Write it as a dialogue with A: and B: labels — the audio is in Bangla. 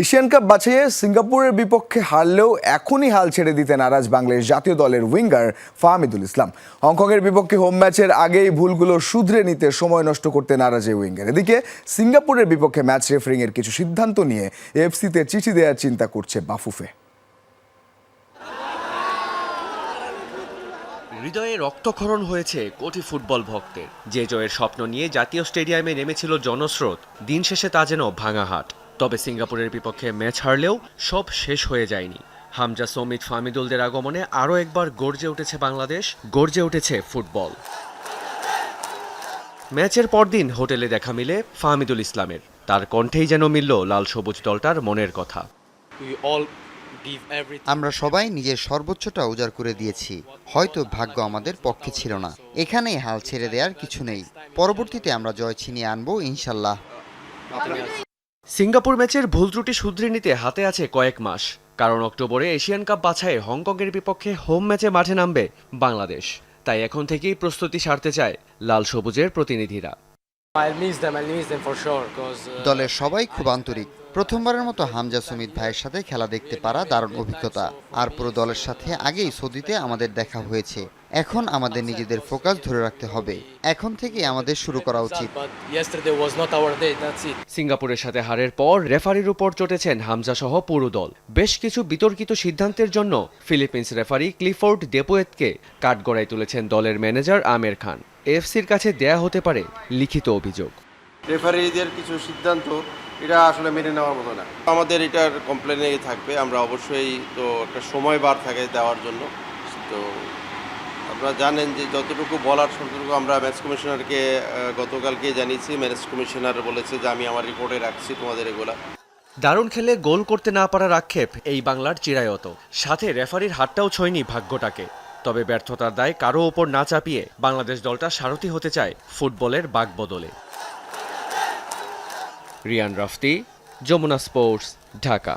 A: এশিয়ান কাপ বাছাইয়ে সিঙ্গাপুরের বিপক্ষে হারলেও এখনই হাল ছেড়ে দিতে নারাজ বাংলাদেশ জাতীয় দলের উইঙ্গার ফাহমিদুল ইসলাম। হংকংয়ের বিপক্ষে হোম ম্যাচের আগেই ভুলগুলো শুধরে নিতে সময় নষ্ট করতে নারাজ এই উইঙ্গার। এদিকে সিঙ্গাপুরের বিপক্ষে ম্যাচ রেফারিং এর কিছু সিদ্ধান্ত নিয়ে এফসিতে চিঠি দেওয়ার চিন্তা করছে বাফুফে।
B: হৃদয়ে রক্তক্ষরণ হয়েছে কোটি ফুটবল ভক্তের। যে জয়ের স্বপ্ন নিয়ে জাতীয় স্টেডিয়ামে নেমেছিল জনস্রোত, দিন শেষে তা যেন ভাঙা হাট। তবে সিঙ্গাপুরের বিপক্ষে ম্যাচ হারলেও সব শেষ হয়ে যায়নি। হামজা সমিত ফামিদুলদের আগমনে আরও একবার গর্জে উঠেছে বাংলাদেশ গর্জে উঠেছে ফুটবল। ম্যাচের পরদিন হোটেলে দেখা মিলে ফাহমিদুল ইসলামের। তার কণ্ঠেই যেন মিলল লাল সবুজ দলটার মনের কথা.
C: আমরা সবাই নিজের সর্বোচ্চটা উজাড় করে দিয়েছি। হয়তো ভাগ্য আমাদের পক্ষে ছিল না। এখানেই হাল ছেড়ে দেওয়ার কিছু নেই। পরবর্তীতে আমরা জয় ছিনিয়ে আনব ইনশাল্লাহ।
B: সিঙ্গাপুর ম্যাচের ভুল ত্রুটি শুধরে নিতে হাতে আছে কয়েক মাস। কারণ অক্টোবরে এশিয়ান কাপ বাছায় হংকংয়ের বিপক্ষে হোম ম্যাচে মাঠে নামবে বাংলাদেশ। তাই এখন থেকেই প্রস্তুতি সারতে চায় লাল সবুজের প্রতিনিধিরা।
D: Uh,
C: দলের সবাই খুব আন্তরিক। প্রথমবারের মতো হামজা সুমিত ভাইয়ের সাথে খেলা দেখতে পারা দারুণ অভিজ্ঞতা। আর পুরো দলের সাথে আগেই সৌদিতে আমাদের দেখা হয়েছে। এখন আমাদের নিজেদের ফোকাস ধরে রাখতে হবে। এখন থেকে আমাদের শুরু করা উচিত.
B: সিঙ্গাপুরের সাথে হারের পর রেফারির উপর চটেছেন হামজা সহ পুরো দল। বেশ কিছু বিতর্কিত সিদ্ধান্তের জন্য ফিলিপিন্স রেফারি ক্লিফোর্ড ডেপোয়েতকে কাঠগড়ায় তুলেছেন দলের ম্যানেজার আমের খান। এফসির কাছে দেয়া হতে পারে লিখিত অভিযোগ।
E: রেফারিদের কিছু সিদ্ধান্ত এটা আসলে মেনে নেওয়ার মতো না। আমাদের এটার কমপ্লেনে থাকবে, আমরা অবশ্যই তো একটা সময় বার থাকে দেওয়ার জন্য। তো আপনারা জানেন যে যতটুকু বলার ততটুকু আমরা ম্যাচ কমিশনারকে গতকালকে জানিয়েছি। ম্যাচ কমিশনার বলেছে যে, আমি আমার রিপোর্টে রাখছি তোমাদের এগুলা।
B: দারুণ খেলে গোল করতে না পারার আক্ষেপ এই বাংলার চিরায়ত। সাথে রেফারির হাতটাও ছয়নি ভাগ্যটাকে। তবে ব্যর্থতার দায় কারও ওপর না চাপিয়ে বাংলাদেশ দলটা সারথি হতে চায় ফুটবলের বাক বদলে রিয়ান রাফতি যমুনা স্পোর্টস ঢাকা।